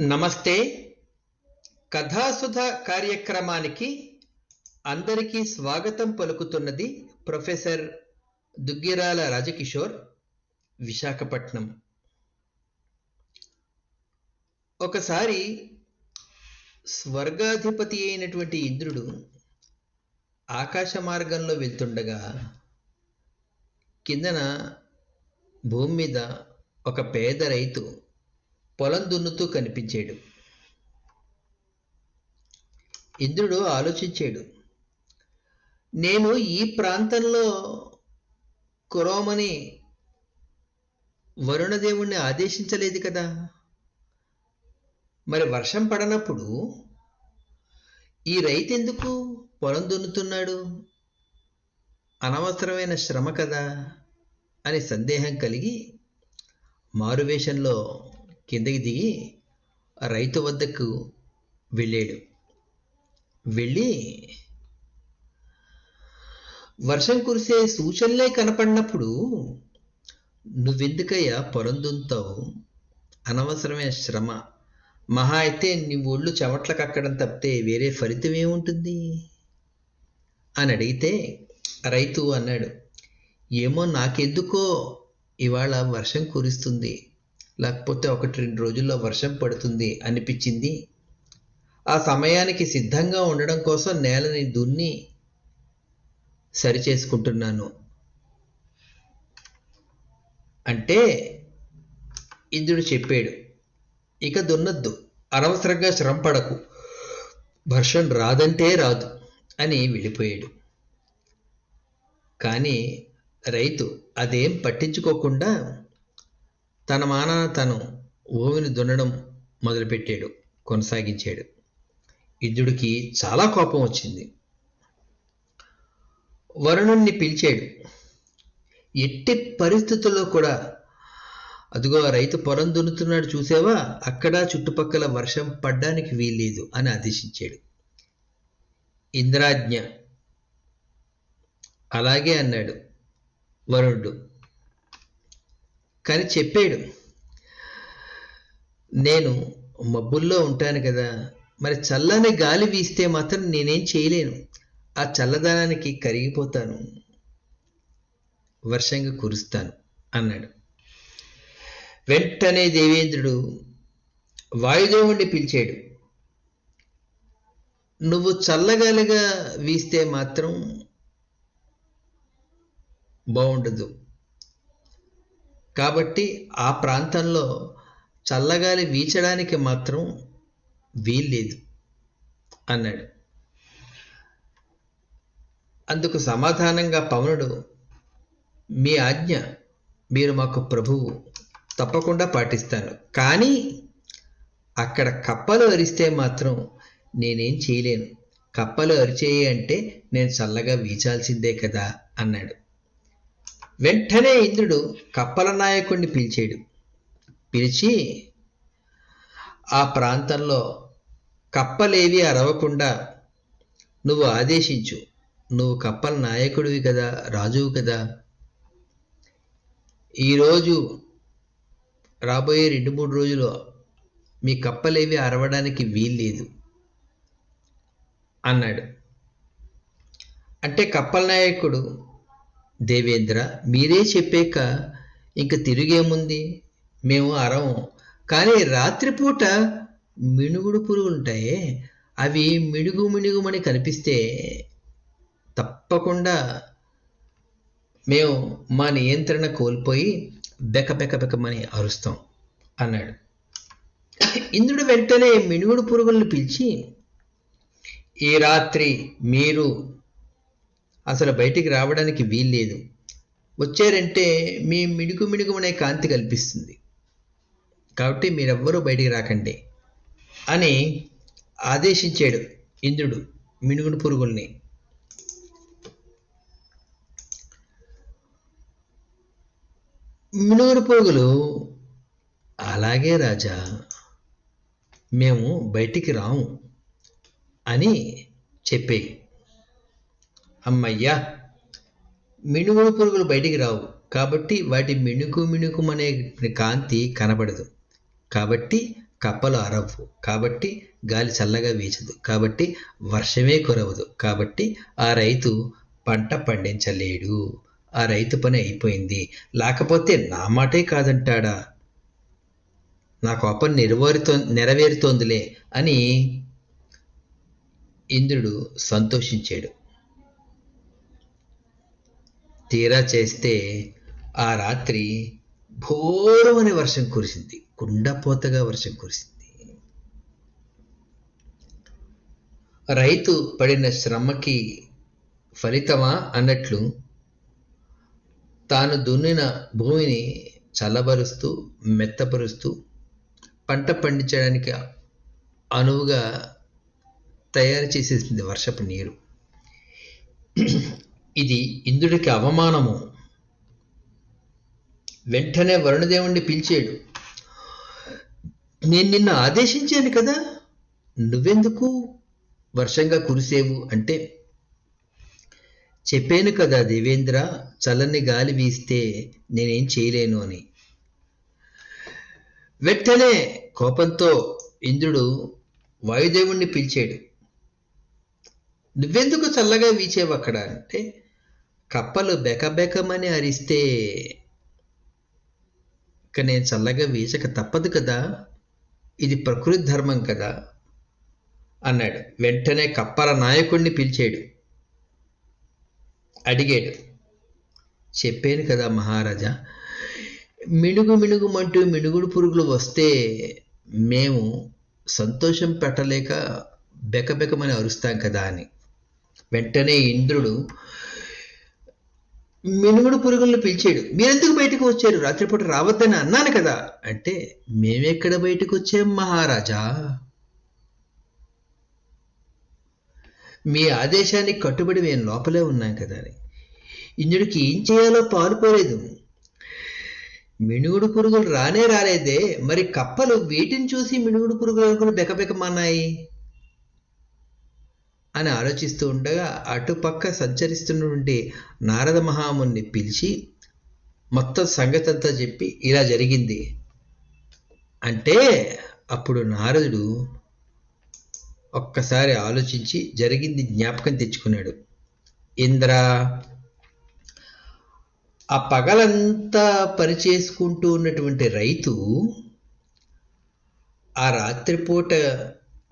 నమస్తే. కథాసుధ కార్యక్రమానికి అందరికీ స్వాగతం పలుకుతున్నది ప్రొఫెసర్ దుగ్గిరాల రాజకిషోర్ విశాఖపట్నం. ఒకసారి స్వర్గాధిపతి అయినటువంటి ఇంద్రుడు ఆకాశ మార్గంలో వెళ్తుండగా కిందన భూమి మీద ఒక పేద రైతు పొలం దున్నుతూ కనిపించాడు. ఇంద్రుడు ఆలోచించాడు నేను ఈ ప్రాంతంలో కురోమని వరుణదేవుణ్ణి ఆదేశించలేదు కదా. మరి వర్షం పడనప్పుడు ఈ రైతు ఎందుకు పొలం దున్నుతున్నాడు అనవసరమైన శ్రమ కదా అని సందేహం కలిగి మారువేషంలో కిందకి దిగి రైతు వద్దకు వెళ్ళాడు. వెళ్ళి వర్షం కురిసే సూచనలే కనపడినప్పుడు నువ్వెందుకయ్యా పొలం దున్నుతావు అనవసరమైన శ్రమ. మహా అయితే నీ ఒళ్ళు చెమట్లకు కక్కడం తప్పితే వేరే ఫలితం ఏముంటుంది? అని అడిగితే రైతు అన్నాడు ఏమో నాకెందుకో ఇవాళ వర్షం కురుస్తుంది. లేకపోతే ఒకటి రెండు రోజుల్లో వర్షం పడుతుంది అనిపించింది. ఆ సమయానికి సిద్ధంగా ఉండడం కోసం నేలని దున్ని సరిచేసుకుంటున్నాను. అంటే ఇంద్రుడు చెప్పాడు ఇక దున్నద్దు అనవసరంగా శ్రమ పడకు వర్షం రాదంటే రాదు అని వెళ్ళిపోయాడు. కానీ రైతు అదేం పట్టించుకోకుండా తన మానాన తను భూమిని దున్నడం మొదలుపెట్టాడు కొనసాగించాడు. ఇంద్రుడికి చాలా కోపం వచ్చింది. వరుణుణ్ణి పిలిచాడు. ఎట్టి పరిస్థితుల్లో కూడా అదిగో రైతు పొలం దున్నుతున్నాడు చూసావా? అక్కడ చుట్టుపక్కల వర్షం పడ్డానికి వీల్లేదు అని ఆదేశించాడు. ఇంద్రాజ్ఞ. అలాగే అన్నాడు వరుణుడు. కానీ చెప్పాడు. నేను మబ్బుల్లో ఉంటాను కదా మరి చల్లని గాలి వీస్తే మాత్రం నేనేం చేయలేను. ఆ చల్లదనానికి కరిగిపోతాను. వర్షంగా కురుస్తాను అన్నాడు. వెంటనే దేవేంద్రుడు వాయుదేవుణ్ణి పిలిచాడు. నువ్వు చల్లగాలిగా వీస్తే మాత్రం బాగుండదు కాబట్టి ఆ ప్రాంతంలో చల్లగాలి వీచడానికి మాత్రం వీల్లేదు అన్నాడు. అందుకు సమాధానంగా పవనుడు మీ ఆజ్ఞ మీరు మాకు ప్రభువు తప్పకుండా పాటిస్తాను. కానీ అక్కడ కప్పలు అరిస్తే మాత్రం నేనేం చేయలేను. కప్పలు అరిచేయి అంటే నేను చల్లగా వీచాల్సిందే కదా అన్నాడు. వెంటనే ఇంద్రుడు కప్పల నాయకుడిని పిలిచాడు. పిలిచి ఆ ప్రాంతంలో కప్పలేవి అరవకుండా నువ్వు ఆదేశించు. నువ్వు కప్పల నాయకుడివి కదా రాజువు కదా. ఈరోజు రాబోయే రెండు మూడు రోజులు మీ కప్పలేవి అరవడానికి వీల్లేదు అన్నాడు. అంటే కప్పల నాయకుడు దేవేంద్ర మీరే చెప్పాక ఇంక తిరిగేముంది మేము అరవం. కానీ రాత్రిపూట మినుగుడు పురుగులుంటాయే అవి మిడుగు మిణుగుమని కనిపిస్తే తప్పకుండా మేము మా నియంత్రణ కోల్పోయి బెకబెకబెకమని బెకమని అరుస్తాం అన్నాడు. ఇంద్రుడు వెంటనే మినుగుడు పురుగులను పిలిచి ఈ రాత్రి మీరు అసలు బయటికి రావడానికి వీల్లేదు. వచ్చారంటే మీ మిడుగు మిడుగుమనే కాంతి కల్పిస్తుంది. కాబట్టి మీరెవ్వరూ బయటికి రాకండి అని ఆదేశించాడు ఇంద్రుడు మినుగుడు పురుగుల్ని. మినుగుడు పురుగులు అలాగే రాజా మేము బయటికి రాము అని చెప్పేయి. అమ్మయ్యా మిణుగుడు పురుగులు బయటికి రావు. కాబట్టి వాటి మిణుకు మిణుకుమనే కాంతి కనబడదు. కాబట్టి కప్పలు అరవు. కాబట్టి గాలి చల్లగా వీచదు. కాబట్టి వర్షమే కురవదు. కాబట్టి ఆ రైతు పంట పండించలేడు. ఆ రైతు పని అయిపోయింది. లేకపోతే నా మాటే కాదంటాడా? నా కోపం నెరవేరుతో నెరవేరుతోందిలే అని ఇంద్రుడు సంతోషించాడు. తీరా చేస్తే ఆ రాత్రి ఘోరమని వర్షం కురిసింది. కుండపోతగా వర్షం కురిసింది. రైతు పడిన శ్రమకి ఫలితమా అన్నట్లు తాను దున్నిన భూమిని చల్లబరుస్తూ మెత్తపరుస్తూ పంట పండించడానికి అనువుగా తయారు చేసేసింది వర్షపు నీరు. ఇది ఇంద్రుడికి అవమానము. వెంటనే వరుణదేవుణ్ణి పిలిచాడు. నేను నిన్ను ఆదేశించాను కదా. నువ్వెందుకు వర్షంగా కురిసేవు అంటే? చెప్పాను కదా దేవేంద్ర చల్లని గాలి వీస్తే నేనేం చేయలేను అని. వెంటనే కోపంతో ఇంద్రుడు వాయుదేవుణ్ణి పిలిచాడు. నువ్వెందుకు చల్లగా వీచేవు అక్కడ అంటే? కప్పలు బెకబెకమని అరిస్తే ఇక నేను చల్లగా వీచక తప్పదు కదా? ఇది ప్రకృతి ధర్మం కదా? అన్నాడు. వెంటనే కప్పల నాయకుడిని పిలిచాడు. అడిగాడు. చెప్పాను కదా మహారాజా మిణుగు మిణుగుమంటూ మిణుగుడు పురుగులు వస్తే మేము సంతోషం పెట్టలేక బెకబెకమని అరుస్తాం కదా అని. వెంటనే ఇంద్రుడు మినుగుడు పురుగులను పిలిచాడు. మీరెందుకు బయటకు వచ్చారు? రాత్రిపూట రావద్దని అన్నాను కదా. అంటే మేమెక్కడ బయటకు వచ్చాం మహారాజా? మీ ఆదేశానికి కట్టుబడి మేము లోపలే ఉన్నాం కదా అని. ఇంద్రుడికి ఏం చేయాలో పాలుపోలేదు. మినుగుడు పురుగులు రానే రాలేదే. మరి కప్పలు వీటిని చూసి మినుగుడు పురుగులు అనుకుని బెకబెకమన్నాయి? అని ఆలోచిస్తూ ఉండగా అటుపక్క సంచరిస్తున్నటువంటి నారద మహాముని పిలిచి మొత్తం సంగతంతా చెప్పి ఇలా జరిగింది. అంటే అప్పుడు నారదుడు ఒక్కసారి ఆలోచించి జరిగింది జ్ఞాపకం తెచ్చుకున్నాడు. ఇంద్ర ఆ పగలంతా పనిచేసుకుంటూ ఉన్నటువంటి రైతు ఆ రాత్రిపూట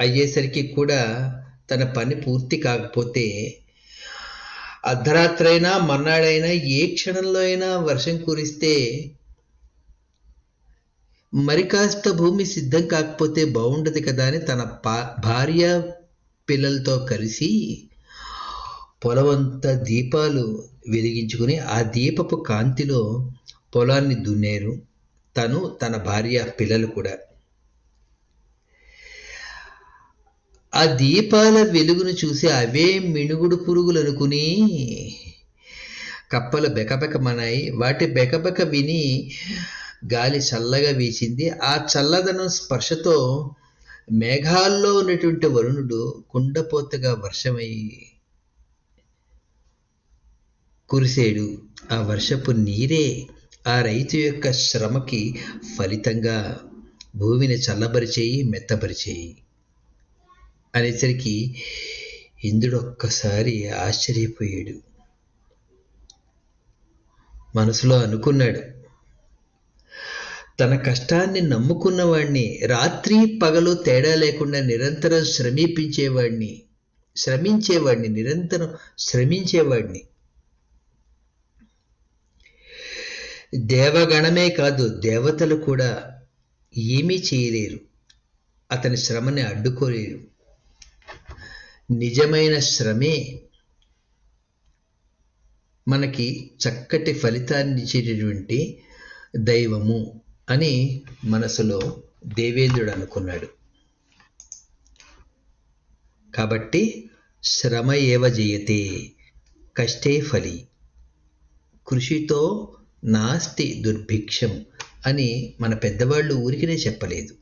అయ్యేసరికి కూడా తన పని పూర్తి కాకపోతే అర్ధరాత్రైనా మన్నాడైనా ఏ క్షణంలో అయినా వర్షం కురిస్తే మరి కాస్త భూమి సిద్ధం కాకపోతే బాగుండదు కదా అని తన భార్య పిల్లలతో కలిసి పొలమంతా దీపాలు వెలిగించుకుని ఆ దీపపు కాంతిలో పొలాన్ని దున్నేరు. తను తన భార్య పిల్లలు కూడా. ఆ దీపాల వెలుగును చూసి అవే మినుగుడు పురుగులు అనుకుని కప్పలు బెకబెకమన్నాయి. వాటి బెకబెక విని గాలి చల్లగా వీసింది. ఆ చల్లదనం స్పర్శతో మేఘాల్లో ఉన్నటువంటి వరుణుడు కుండపోతగా వర్షమై కురిసేడు. ఆ వర్షపు నీరే ఆ రైతు యొక్క శ్రమకి ఫలితంగా భూమిని చల్లబరిచేయి మెత్తబరిచేయి. అనేసరికి ఇంద్రుడొక్కసారి ఆశ్చర్యపోయాడు. మనసులో అనుకున్నాడు తన కష్టాన్ని నమ్ముకున్నవాడిని రాత్రి పగలు తేడా లేకుండా నిరంతరం శ్రమిపించేవాడిని శ్రమించేవాడిని నిరంతరం శ్రమించేవాడిని దేవగణమే కాదు దేవతలు కూడా ఏమీ చేయలేరు. అతని శ్రమని అడ్డుకోలేరు. నిజమైన శ్రమే మనకి చక్కటి ఫలితాన్ని ఇచ్చేటటువంటి దైవము అని మనసులో దేవేంద్రుడు అనుకున్నాడు. కాబట్టి శ్రమ ఏవ జయతే కష్టే ఫలి. కృషితో నాస్తి దుర్భిక్షం అని మన పెద్దవాళ్ళు ఊరికినే చెప్పలేదు.